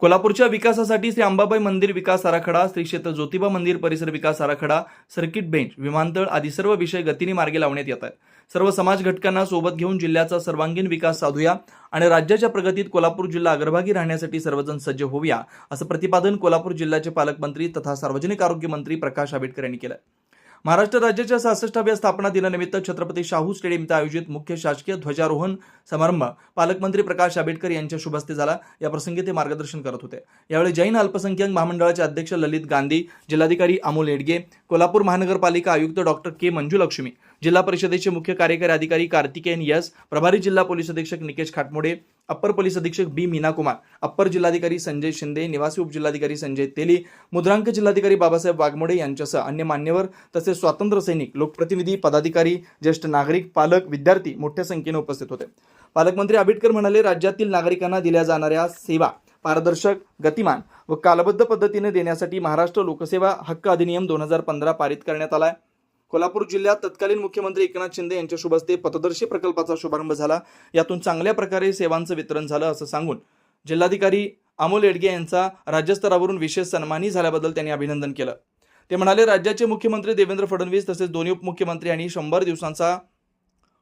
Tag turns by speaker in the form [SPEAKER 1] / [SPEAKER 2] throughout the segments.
[SPEAKER 1] कोल्हापूरच्या विकासासाठी श्री अंबाबाई मंदिर विकास आराखडा श्री क्षेत्र ज्योतिबा मंदिर परिसर विकास आराखडा सर्किट बेंच विमानतळ आदी सर्व विषय गतीने मार्गी लावण्यात येत आहेत. सर्व समाज घटकांना सोबत घेऊन जिल्ह्याचा सर्वांगीण विकास साधूया आणि राज्याच्या प्रगतीत कोल्हापूर जिल्हा अग्रभागी राहण्यासाठी सर्वजण सज्ज होऊया असं प्रतिपादन कोल्हापूर जिल्ह्याचे पालकमंत्री तथा सार्वजनिक आरोग्य मंत्री प्रकाश आंबेडकर यांनी केलं महाराष्ट्र राज्याच्या सहासष्टाव्या स्थापना दिनानिमित्त छत्रपती शाहू स्टेडियम इथं आयोजित मुख्य शासकीय ध्वजारोहण समारंभ पालकमंत्री प्रकाश आंबेडकर यांच्या शुभ हस्ते झाला. या प्रसंगी ते मार्गदर्शन करत होते. यावेळी जैन अल्पसंख्याक महामंडळाचे अध्यक्ष ललित गांधी जिल्हाधिकारी अमोल येडगे कोल्हापूर महानगरपालिका आयुक्त डॉक्टर के मंजुलक्ष्मी जिल्हा परिषदेचे मुख्य कार्यकारी अधिकारी कार्तिकेयन यस प्रभारी जिल्हा पोलीस अधीक्षक निकेश खाटमोडे अप्पर पोलीस अधीक्षक बी मीना कुमार अप्पर जिल्हाधिकारी संजय शिंदे निवासी उपजिल्हाधिकारी संजय तेली मुद्रांक जिल्हाधिकारी बाबासाहेब वाघमोडे यांच्यासह अन्य मान्यवर तसेच स्वातंत्र्य सैनिक लोकप्रतिनिधी पदाधिकारी ज्येष्ठ नागरिक पालक विद्यार्थी मोठ्या संख्येने उपस्थित होते. पालकमंत्री आंबेडकर म्हणाले राज्यातील नागरिकांना दिल्या जाणाऱ्या सेवा पारदर्शक गतिमान व कालबद्ध पद्धतीने देण्यासाठी महाराष्ट्र लोकसेवा हक्क अधिनियम दोन हजार पंधरा पारित करण्यात आला आहे. कोल्हापूर जिल्ह्यात तत्कालीन मुख्यमंत्री एकनाथ शिंदे यांच्या शुभ हस्ते पथदर्शी प्रकल्पाचा शुभारंभ झाला. यातून चांगल्या प्रकारे सेवांचं वितरण झालं असं सांगून जिल्हाधिकारी अमोल येडगे यांचा राज्यस्तरावरून विशेष सन्मानही झाल्याबद्दल त्यांनी अभिनंदन केलं. ते म्हणाले राज्याचे मुख्यमंत्री देवेंद्र फडणवीस तसेच दोन्ही उपमुख्यमंत्री यांनी शंभर दिवसांचा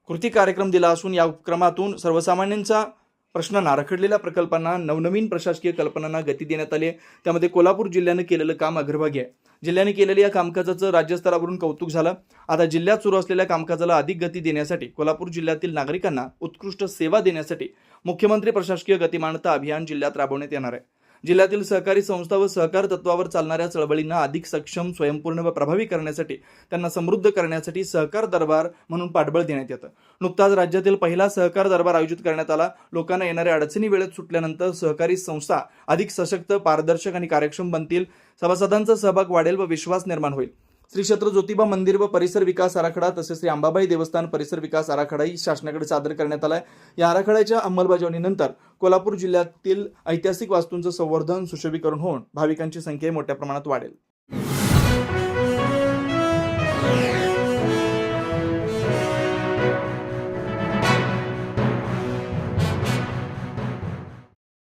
[SPEAKER 1] कृती कार्यक्रम दिला असून या उपक्रमातून सर्वसामान्यांचा प्रश्नांना रखडलेल्या प्रकल्पांना नवनवीन प्रशासकीय कल्पनांना गती देण्यात आली आहे. त्यामध्ये कोल्हापूर जिल्ह्यानं केलेलं काम अग्रभागी आहे. जिल्ह्याने केलेल्या या कामकाजाचं राज्यस्तरावरून कौतुक झालं. आता जिल्ह्यात सुरू असलेल्या कामकाजाला अधिक गती देण्यासाठी कोल्हापूर जिल्ह्यातील नागरिकांना उत्कृष्ट सेवा देण्यासाठी मुख्यमंत्री प्रशासकीय गतिमानता अभियान जिल्ह्यात राबवण्यात येणार आहे. जिल्ह्यातील सहकारी संस्था व सहकार तत्वावर चालणाऱ्या चळवळींना अधिक सक्षम स्वयंपूर्ण व प्रभावी करण्यासाठी त्यांना समृद्ध करण्यासाठी सहकार दरबार म्हणून पाठबळ देण्यात येतं. नुकताच राज्यातील पहिला सहकार दरबार आयोजित करण्यात आला. लोकांना येणाऱ्या अडचणी वेळेत सुटल्यानंतर सहकारी संस्था अधिक सशक्त पारदर्शक आणि कार्यक्षम बनतील. सभासदांचा सहभाग वाढेल व विश्वास निर्माण होईल. श्री क्षेत्र ज्योतिबा मंदिर व परिसर विकास आराखडा तसेच श्री अंबाबाई देवस्थान परिसर विकास आराखडाही शासनाकडे सादर करण्यात आलाय. या आराखड्याच्या अंमलबजावणीनंतर कोल्हापूर जिल्ह्यातील ऐतिहासिक वास्तूंचं संवर्धन सुशोभीकरण होऊन भाविकांची संख्या मोठ्या प्रमाणात वाढेल.